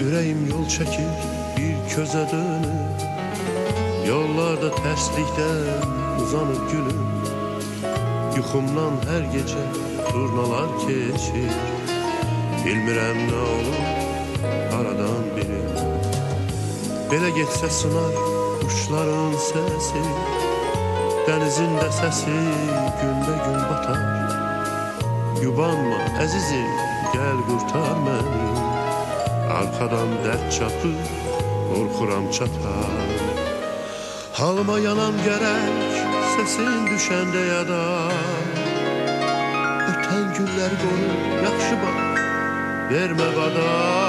Yol çekir bir köze dönür. Yollarda terslikten uzanıp gülüm. Yuxumdan her gece turnalar keçir Bilmirəm nə olur aradan biri. Belə getsə sınar quşların səsi Dənizin də səsi gündə gün batar. Yubanma əzizim, gəl qurtar məni Arkadan dert çapı korkuram çatar. Halma yanan gerek sesin düşende ya da Öten günler koru yakşı bak verme bana.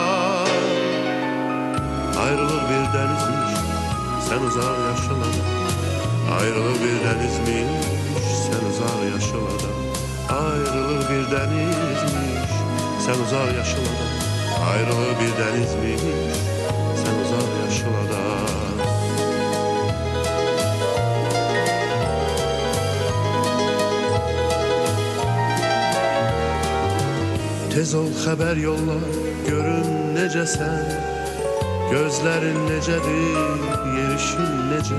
Ayrılır bir denizmiş sen uzar yaşılan Ayrılır bir denizmiş sen uzar yaşılan Ayrılır bir denizmiş sen uzar yaşılan Ayrılığı bir deniz mi? Sen uzak yaşolada Tez ol haber yolla görün nece sen. Gözlerin necedir yerişin nece?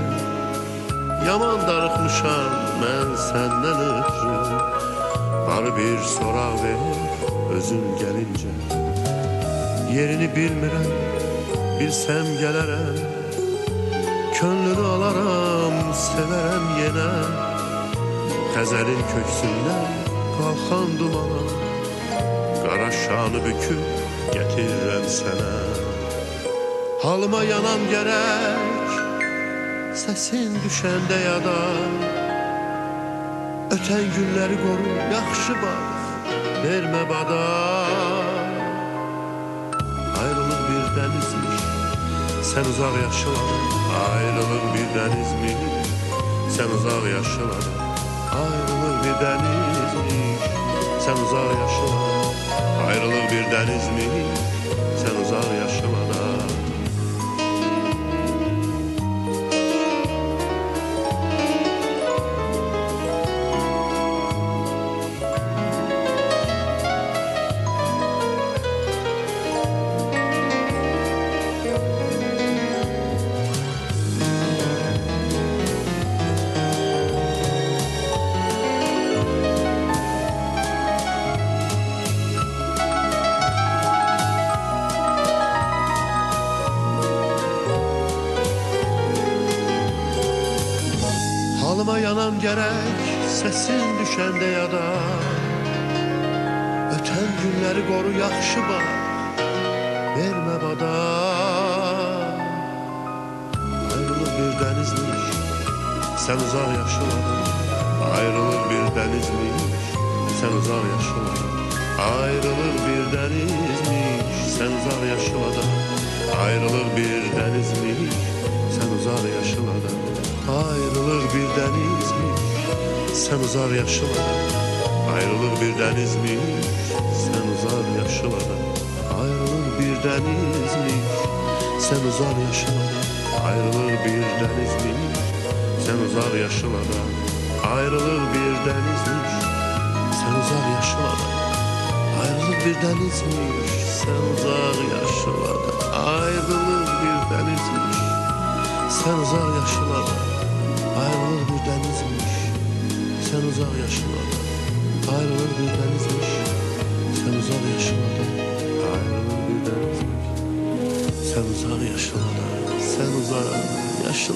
Yaman darıkmışam ben senden ötürü Bana bir sorak ver özün gelince. Yerini bilmirəm, bilsəm gələrəm Könlünü alaram, sevərəm yenə Xəzərin köksündən qalxan dumana Qara şanı büküb gətirirəm sənə Halıma yanan gərək Səsin düşəndə yada Ötən günləri qoru, yaxşı bax Vermə bada denizmiş Sen uzak yaşlara ayrılık bir denizmiş Sen uzak yaşlara ayrılık bir denizmiş Sen uzak yaşlara ayrılık bir denizmiş Sen Aklıma yanan gerek sesin düşende ya da Öten günleri koru yaxşı bak Verme bada Ayrılır bir denizmiş Sen uzar yaşıladın Ayrılır bir denizmiş Sen uzar yaşıladın Ayrılır bir denizmiş Sen uzar yaşıladın Ayrılır bir denizmiş denizmiş Sen uzar yaşlılara Ayrılık bir denizmiş Sen uzar yaşlılara Ayrılık bir denizmiş Sen uzar yaşlılara Ayrılık bir denizmiş Sen uzar yaşlılara Ayrılık bir denizmiş Sen uzar yaşlılara Ayrılık bir denizmiş Sen uzar yaşlılara Ayrılık bir denizmiş Sen uzar yaşlılara uzak yaşlı adam Ayrılır bir denizmiş. Sen uzak yaşlı adam Ayrılır bir denizmiş. Sen uzak yaşlı Sen uzak yaşlı